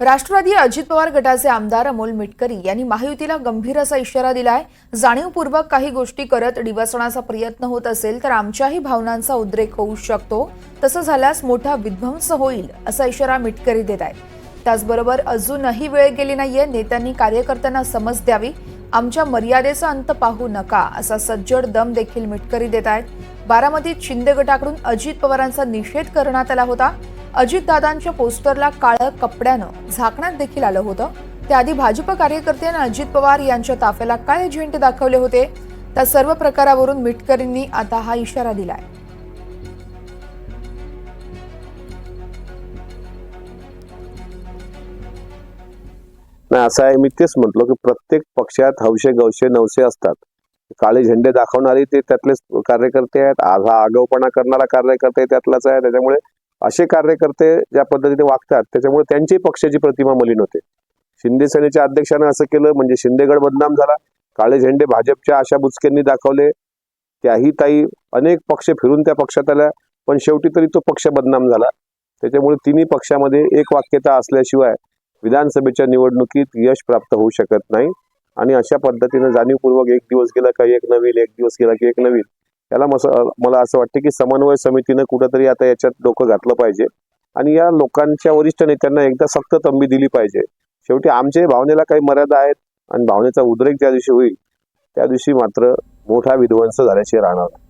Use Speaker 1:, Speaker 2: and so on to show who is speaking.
Speaker 1: राष्ट्रवादी अजित पवार गटाचे आमदार अमोल मिटकरी यांनी महायुतीला गंभीर असा इशारा दिलाय. जाणीवपूर्वक काही गोष्टी करत डिवसणाचा प्रयत्न होत असेल तर आमच्याही भावनांचा उद्रेक होऊ शकतो. तसं झाल्यास मोठा विध्वंस होईल असा इशारा मिटकरी देत आहेत. त्याचबरोबर अजूनही वेळ गेली नाहीये नेत्यांनी कार्यकर्त्यांना समज द्यावी. आमच्या मर्यादेचा अंत पाहू नका असा सज्जड दम देखील मिटकरी देत आहेत. बारामतीत शिंदे गटाकडून अजित पवारांचा निषेध करण्यात आला होता. अजितदादांच्या पोस्टरला काळं कपड्यानं झाकण्यात देखील आलं होतं. त्याआधी भाजप कार्यकर्त्यांनी अजित पवार यांच्या ताफ्याला काय झेंडे दाखवले होते. त्या सर्व प्रकारावरून मिटकरींनी आता हा इशारा दिलाय.
Speaker 2: नाही असं आहे मी तेच म्हटलो की प्रत्येक पक्षात हौशे गवशे नवसे असतात. काळे झेंडे दाखवणारे ते त्यातलेच कार्यकर्ते आहेत. आज हा आगाऊपणा करणारा कार्यकर्ते त्यातलाच आहे. त्याच्यामुळे असे कार्यकर्ते ज्या पद्धतीने वागतात त्याच्यामुळे त्यांची पक्षाची प्रतिमा मलिन होते. शिंदे सेनेच्या अध्यक्षानं असं केलं म्हणजे शिंदेगड बदनाम झाला. काळे झेंडे भाजपच्या आशा बुचकेंनी दाखवले. त्याही ताई अनेक पक्ष फिरून त्या पक्षात आल्या पण शेवटी तरी तो पक्ष बदनाम झाला. त्याच्यामुळे तिन्ही पक्षामध्ये एक वाक्यता असल्याशिवाय विधानसभेच्या निवडणुकीत यश प्राप्त होऊ शकत नाही. आणि अशा पद्धतीनं जाणीवपूर्वक एक दिवस गेला का एक नवीन एक दिवस गेला की एक नवीन. याला मला असं वाटतं की समन्वय समितीनं कुठंतरी आता याच्यात डोकं घातलं पाहिजे आणि या लोकांच्या वरिष्ठ नेत्यांना एकदा सक्त तंबी दिली पाहिजे शेवटी आमच्या भावनेला काही मर्यादा आहेत आणि भावनेचा उद्रेक ज्या दिवशी होईल त्या दिवशी मात्र मोठा विध्वंस झाल्याशिवाय राहणार नाही.